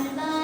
안녕.